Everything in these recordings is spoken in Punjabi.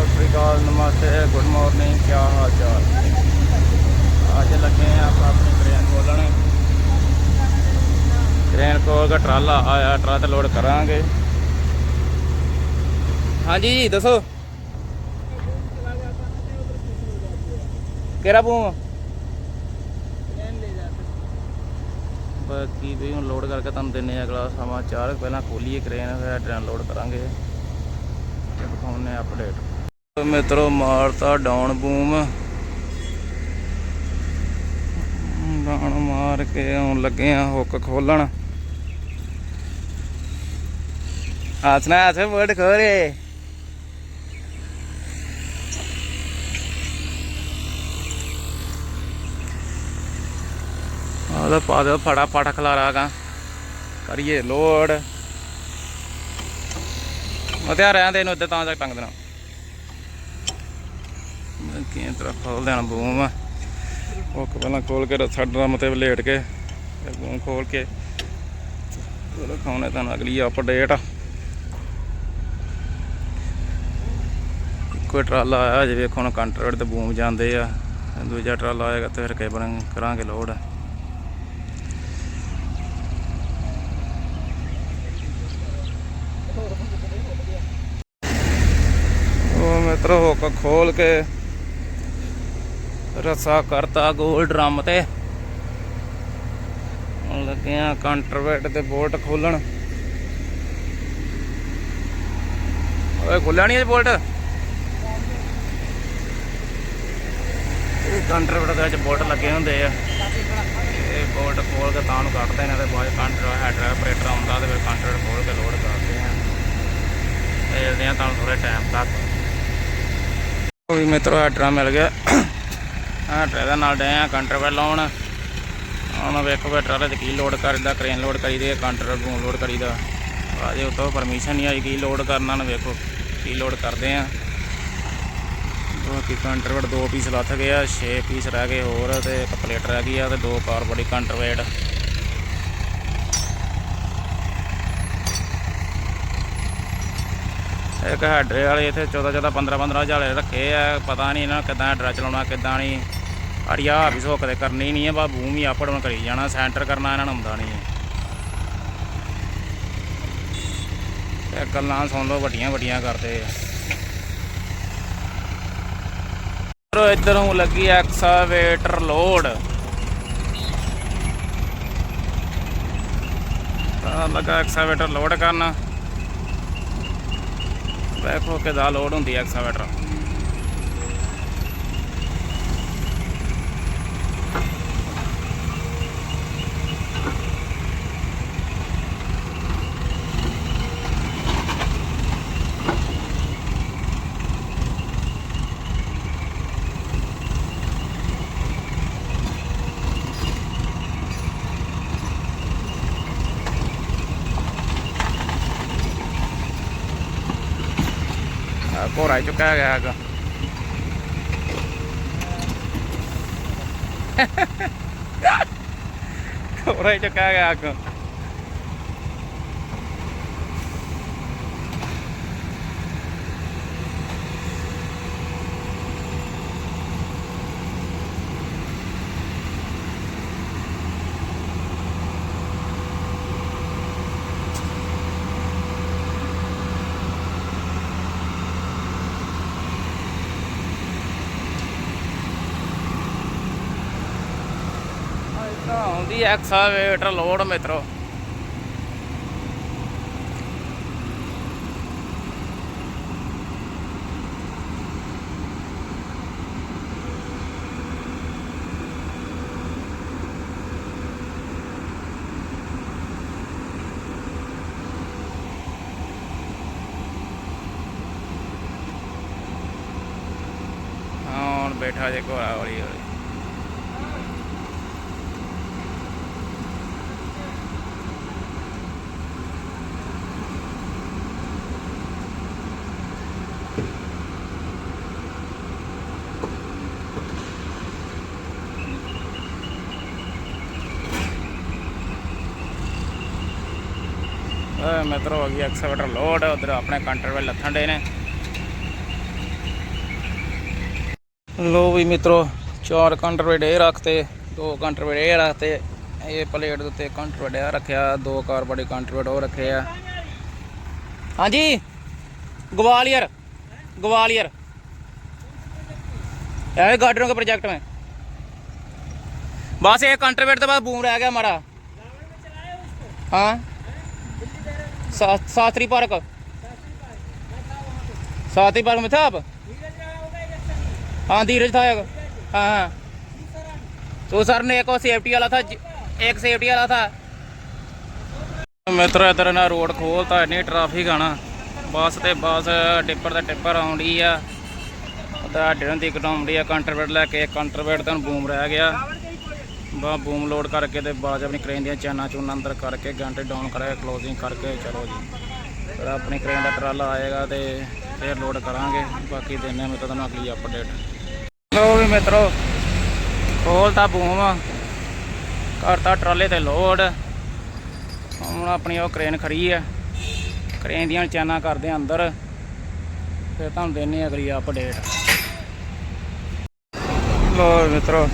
ਸਤਿ ਸ੍ਰੀ ਅਕਾਲ ਨਮਸਤੇ ਗੁੱਡ ਮਾਰਨਿੰਗ ਕੀ ਹਾਲ ਚਾਲ? ਅੱਜ ਲੱਗੇ ਆ ਆਪਾਂ ਆਪਣੀ ਕ੍ਰੇਨ ਖੋਲਣ ਕ੍ਰੇਨ ਕੋਲ ਦਾ ਟਰਾਲਾ ਆਇਆ ਟਰਾਲਾ ਤੇ ਲੋਡ ਕਰਾਂਗੇ। ਹਾਂਜੀ ਦੱਸੋ। ਕਿਹੜਾ ਬੂਮ? ਬਾਕੀ ਵੀ ਹੁਣ ਲੋਡ ਕਰਕੇ ਤੁਹਾਨੂੰ ਦਿੰਨੇ ਆ ਅਗਲਾ ਸਮਾਚਾਰ। ਪਹਿਲਾਂ ਖੋਲੀਏ ਕ੍ਰੇਨ ਫਿਰ ਟ੍ਰੇਨ ਲੋਡ ਕਰਾਂਗੇ। ਤੇ ਦਿਖਾਉਣੇ ਅਪਡੇਟ ਮਿੱਤਰੋ, ਮਾਰਤਾ ਡਾਊਨ ਬੂਮ। ਡਾਊਨ ਮਾਰ ਕੇ ਆਉਣ ਲੱਗੇ ਆ ਹੁੱਕ ਖੋਲਣ। ਹੱਥ ਨਾ ਵਰਡ ਖੋਰੇ। ਉਹਦਾ ਪਾ ਦਿਓ ਫੜਾ ਫੜ ਖਲਾਰਾਗਾ ਕਰੀਏ ਲੋਡ ਉਹ ਤੇ ਰਹਿਣ ਦੇ ਇਹਨੂੰ ਇੱਧਰ ਤਾਂ ਤੱਕ ਟੰਗ ਦੇਣਾ। ਕੀ ਤਰ੍ਹਾਂ ਖੋਲ ਦੇਣਾ ਬੂਮ ਉਹ ਪਹਿਲਾਂ ਖੋਲ ਕੇ ਰੱਸਾ ਡਰਮ ਤੇ ਲੇਟ ਕੇ ਬੂਮ ਖੋਲ ਕੇ ਚਲੋ ਖਾਉਣੇ ਤੁਹਾਨੂੰ ਅਗਲੀ ਅਪਡੇਟ ਇੱਕੋ ਟਰਾਲਾ ਆਇਆ ਜੇ ਵੇਖੋ ਹੁਣ ਕੰਟਰੋਲ ਤੇ ਬੂਮ ਜਾਂਦੇ ਆ। ਦੂਜਾ ਟਰਾਲਾ ਆਏਗਾ ਤੇ ਫਿਰ ਕੇਬਲ ਕਰਾਂਗੇ ਲੋਡ ਉਹ ਮਿੱਤਰੋ ਹੁੱਕ ਖੋਲ ਕੇ ਰੱਸਾ ਕਰਤਾ ਗੋਲ ਡਰਮ ਤੇ। ਹੁਣ ਲੱਗੇ ਆ ਕੰਟਰਵੇਟ ਤੇ ਬੋਲਟ ਖੋਲਣ। ਓਏ, ਖੁੱਲਿਆ ਨਹੀਂ ਇਹ ਬੋਲਟ? ਇਹ ਕੰਟਰਵੇਟ ਦੇ ਵਿੱਚ ਬੋਲਟ ਲੱਗੇ ਹੁੰਦੇ ਆ। ਇਹ ਬੋਲਟ ਖੋਲ ਕੇ ਤਾਂ ਨੂੰ ਕੱਢਦੇ ਨੇ ਤੇ ਬਾਅਦ ਕੰਟਰ ਹੈਡਰ ਆਪਰੇਟਰ ਆਉਂਦਾ ਤੇ ਫਿਰ ਕੰਟਰਵੇਟ ਖੋਲ ਕੇ ਲੋਡ ਕਰਦੇ ਆ। ਮਿਲਦੇ ਆ ਤੁਹਾਨੂੰ ਥੋੜੇ ਟਾਈਮ ਤੱਕ। ਉਹ ਵੀ ਮਿੱਤਰੋ ਹੈਡਰਾ ਮਿਲ ਗਿਆ। ਹਾਂ ਟਰੈਦਾ ਨਾਲ ਡੇ ਆ ਕੰਟਰਵੈਲ ਲਾਉਣ ਹੁਣ ਵੇਖੋ ਵੀ ਟਰਾਲੇ ਤੇ ਕੀ ਲੋਡ ਕਰਦਾ ਕ੍ਰੇਨ ਲੋਡ ਕਰੀਦੀ ਹੈ ਕੰਟਰ ਨੂੰ ਲੋਡ ਕਰੀਦਾ ਆਜੇ ਉਤੋਂ ਪਰਮਿਸ਼ਨ ਨਹੀਂ ਆਈ, ਕੀ ਲੋਡ ਕਰਨਾ ਨਾ ਵੇਖੋ, ਕੀ ਲੋਡ ਕਰਦੇ ਆ। ਬਾਕੀ ਕੰਟਰਵੈਟ ਦੋ ਪੀਸ ਲੱਥ ਗਏ ਆ 6 ਪੀਸ ਰਹਿ ਗਏ ਹੋਰ ਤੇ ਇੱਕ ਪਲੇਟ ਰਹਿ ਗਈ ਆ ਤੇ ਦੋ ਕਾਰਬੋਡੀ ਕੰਟਰਵੈਟ ਇੱਕ ਹੈਡਰੇ ਵਾਲੇ ਇੱਥੇ 14 14 15 15 ਜਾਲੇ ਰੱਖੇ ਆ, ਪਤਾ ਨਹੀਂ ਇਹਨਾਂ ਕਿਦਾਂ ਹੈਡਰਾ ਚਲਾਉਣਾ, ਕਿਦਾਂ ਨਹੀਂ ਅੜਿਆ ਵੀ ਸੋਕ ਤੇ ਕਰਨੀ ਨਹੀਂ ਹੈ ਬਾ ਬੂਮ ਹੀ ਕਰੀ ਜਾਣਾ ਸੈਂਟਰ ਕਰਨਾ ਇਹਨਾਂ ਨੂੰ ਹੁੰਦਾ ਨਹੀਂ ਇਹ ਗੱਲਾਂ ਸੁਣ ਲਓ, ਵੱਡੀਆਂ ਵੱਡੀਆਂ ਕਰਦੇ ਆ। ਇਧਰੋਂ ਲੱਗੀ ਐਕਸਾਵੇਟਰ ਲੋਡ। ਤਾਂ ਲੱਗਾ ਐਕਸਾਵੇਟਰ ਲੋਡ ਕਰਨਾ। ਵੇਖੋ ਕਿਦਾ ਲੋਡ ਹੁੰਦੀ ਹੈ ਐਕਸਾਵੇਟਰ ਘੋਰਾ ਚੁੱਕਿਆ ਗਿਆ ਹੈਗਾ। ਘੋੜਾ ਚੁੱਕਿਆ ਗਿਆ ਅੱਗ। ਤਾਂ ਆਉਂਦੀ ਐਕਸਾਵੇਟਰ ਲੋਡ ਮਿੱਤਰੋ। ਹਾਂ ਹੁਣ ਬੈਠਾ મિત્રો हो गई एक्सवेटर लोड उधर अपने काउंटर पे लथन डे ने लो भी मित्रों चार काउंटर पे डे रखते दो काउंटर पे डे रखते ये प्लेट उत्ते काउंटर पे डे रखा दो कार बड़े काउंटर पे डो रखे है हाँ जी ग्वालियर ग्वालियर ऐसे गार्डनों के प्रोजेक्ट में बस एक काउंटर पे तो बस बूम रह गया हमारा हाँ शास्त्री पार्क शास्त्री पार्क में था आप हाँ धीरज था एक हाँ हाँ तो सर ने एक और सेफ्टी वाला था एक सेफ्टी वाला था ਮਿੱਤਰ ਇਧਰ ਨਾ ਰੋਡ ਖੋਲਤਾ ਇੰਨੀ ਟ੍ਰੈਫਿਕ ਆਣਾ ਬੱਸ ਤੇ ਬੱਸ ਟਿੱਪਰ ਤੇ ਟਿੱਪਰ ਆਉਂਦੀ ਆ ਉਹਦਾ ਡਿਰਨ ਦੀ ਕਟਾਉਂਦੀ ਆ ਕੰਟਰਵੇਟ ਲੈ ਕੇ ਕੰਟਰਵੇਟ ਤੋਂ ਬੂਮ ਰਹਿ ਗਿਆ ਬਾ ਬੂਮ ਲੋਡ ਕਰਕੇ ਤੇ ਬਾਜ ਆਪਣੀ ਕ੍ਰੇਨ ਦੀਆਂ ਚੈਨਾਂ ਚੂਨਾਂ ਅੰਦਰ ਕਰਕੇ ਘੰਟੇ ਡਾਊਨ ਕਰਕੇ ਕਲੋਜ਼ਿੰਗ ਕਰਕੇ, ਚਲੋ ਜੀ। ਫਿਰ ਆਪਣੀ ਕ੍ਰੇਨ ਦਾ ਟਰਾਲਾ ਆਏਗਾ ਤੇ ਫਿਰ ਲੋਡ ਕਰਾਂਗੇ। ਬਾਕੀ ਦਿਨੇ ਮੈਂ ਤੁਹਾਨੂੰ ਅਗਲੀ ਅਪਡੇਟ ਲੋ ਵੀ ਮਿੱਤਰੋ ਖੋਲਤਾ ਬੂਮ। ਕਰਤਾ ਟਰਾਲੇ ਤੇ ਲੋਡ ਹੁਣ ਆਪਣੀ ਉਹ ਕ੍ਰੇਨ ਖੜੀ ਹੈ ਕ੍ਰੇਨ ਦੀਆਂ ਚੈਨਾਂ ਕਰਦੇ ਅੰਦਰ। ਫਿਰ ਤੁਹਾਨੂੰ ਦੇਣੇ ਅਗਲੀ ਅਪਡੇਟ ਲੋ ਮਿੱਤਰੋ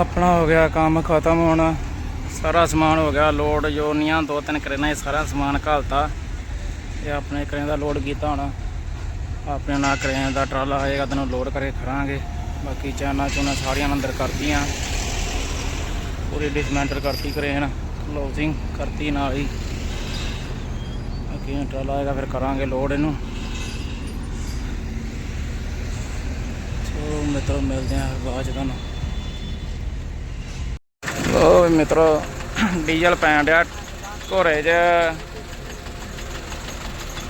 ਆਪਣਾ ਹੋ ਗਿਆ, ਕੰਮ ਖਤਮ ਹੋਣਾ। ਸਾਰਾ ਸਮਾਨ ਹੋ ਗਿਆ, ਲੋਡ ਜੋਨੀਆਂ ਦੋ ਤਿੰਨ ਕਰੇਨਾਂ ਇਹ ਸਾਰਾ ਸਮਾਨ ਘਾਲਤਾ। ਤੇ ਆਪਣੇ ਕਰੇਨ ਦਾ ਲੋਡ ਕੀਤਾ ਹੋਣਾ। ਆਪਣੇ ਨਾਲ ਕਰੇਨ ਦਾ ਟਰਾਲਾ ਆਏਗਾ, ਤੈਨੂੰ ਲੋਡ ਕਰਕੇ ਖੜਾਂਗੇ। ਬਾਕੀ ਚਾਨਾਂ ਚੂਨਾਂ ਸਾਰੀਆਂ ਅੰਦਰ ਕਰਤੀਆਂ। ਪੂਰੀ ਡਿਸਮੈਂਟਲ ਕਰਤੀ ਕਰੇਨ। ਕਲੋਜ਼ਿੰਗ ਕਰਤੀ ਨਾਲ ਹੀ। ਬਾਕੀ ਟਰਾਲਾ ਆਏਗਾ, ਫਿਰ ਕਰਾਂਗੇ ਲੋਡ ਇਹਨੂੰ। ਸੋ ਮਿੱਤਰੋ, ਮਿਲਦੇ ਆਂ ਬਾਅਦ ਚ ਤੁਹਾਨੂੰ। ਉਹ ਮਿੱਤਰੋ, ਡੀਜ਼ਲ ਪੈਣ ਡਿਆ ਘੋਰੇ 'ਚ।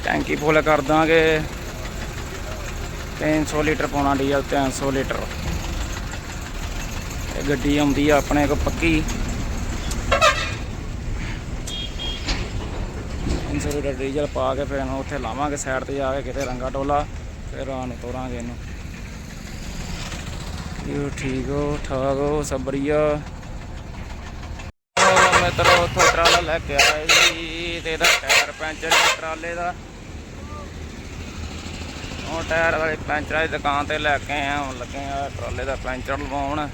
ਟੈਂਕੀ ਫੁੱਲ ਕਰ ਦਾਂਗੇ। 300 ਲੀਟਰ ਪਾਉਣਾ ਡੀਜ਼ਲ 300 ਲੀਟਰ। ਇਹ ਗੱਡੀ ਆਉਂਦੀ ਆ ਆਪਣੇ ਕੋ ਪੱਕੀ। 300 ਲੀਟਰ ਡੀਜ਼ਲ ਪਾ ਕੇ ਫਿਰ ਇਹਨੂੰ ਉੱਥੇ ਲਾਵਾਂਗੇ ਸਾਈਡ ਤੇ ਜਾ ਕੇ ਕਿਤੇ ਰੰਗਾ ਟੋਲਾ, ਫਿਰ ਰਾਤ ਨੂੰ ਤੋਰਾਂਗੇ ਇਹਨੂੰ। ਯੋ ਠੀਕ ਹੋ, ਠਾਕ ਹੋ ਸਬਰੀਆ ਉਹ ਉੱਥੋਂ ਟਰਾਲਾ ਲੈ ਕੇ ਆਇਆ ਜੀ ਤੇ ਇਹਦਾ ਟਾਇਰ ਪੈਂਚਰ ਹੈ ਟਰਾਲੇ ਦਾ। ਉਹ ਟਾਇਰ ਵਾਲੀ ਪੈਂਚਰ ਦੀ ਦੁਕਾਨ ਤੇ ਲੈ ਕੇ ਆਇਆ ਹੁਣ ਲੱਗੇ ਆ ਟਰਾਲੇ ਦਾ ਪੈਂਚਰ ਲਵਾਉਣ।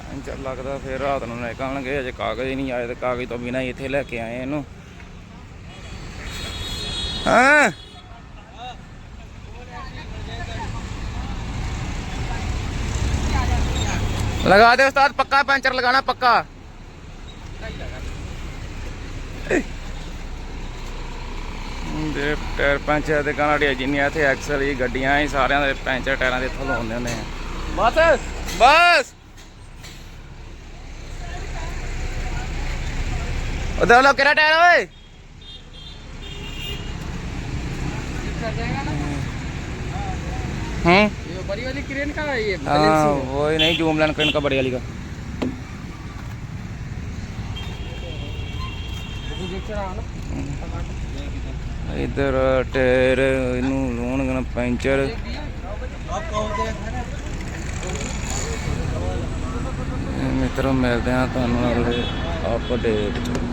ਪੈਂਚਰ ਲੱਗਦਾ ਫਿਰ ਰਾਤ ਨੂੰ ਨਿਕਲਣਗੇ, ਅਜੇ ਕਾਗਜ਼ ਹੀ ਨਹੀਂ ਆਏ ਤੇ ਕਾਗਜ਼ ਤੋਂ ਬਿਨਾ ਹੀ ਇੱਥੇ ਲੈ ਕੇ ਆਏ ਇਹਨੂੰ। ਹਾਂ? ਲਗਾ ਦੇ ਉਸਤਾਦ ਪੱਕਾ ਪੈਂਚਰ ਲਗਾਣਾ ਪੱਕਾ। ਦੇ ਟਾਇਰ ਪੈਂਚਰ ਦੇ ਕਨਾੜੀ ਜਿੰਨੀਆਂ ਇੱਥੇ ਐਕਸਲ ਹੀ ਗੱਡੀਆਂ ਹੀ ਸਾਰਿਆਂ ਦੇ ਪੈਂਚਰ ਟਾਇਰਾਂ ਦੇ ਇੱਥੋਂ ਲਾਉਂਦੇ ਹੁੰਦੇ ਆ। ਬਸ। ਬਸ। ਉਧਰ ਲੋ ਕਿਹੜਾ ਟਾਇਰ ਓਏ। ਕਰ ये बड़ी वाली क्रेन का है ये हाँ वो ही नहीं जूम लाइन का बड़ी वाली का ਇਧਰ ਟਾਇਰ ਇਹਨੂੰ ਲਾਉਣਗੇ ਨਾ ਪੈਂਚਰ ਮਿੱਤਰੋ ਮਿਲਦੇ ਆ ਤੁਹਾਨੂੰ ਅਗਲੇ ਅਪਡੇਟ 'ਚ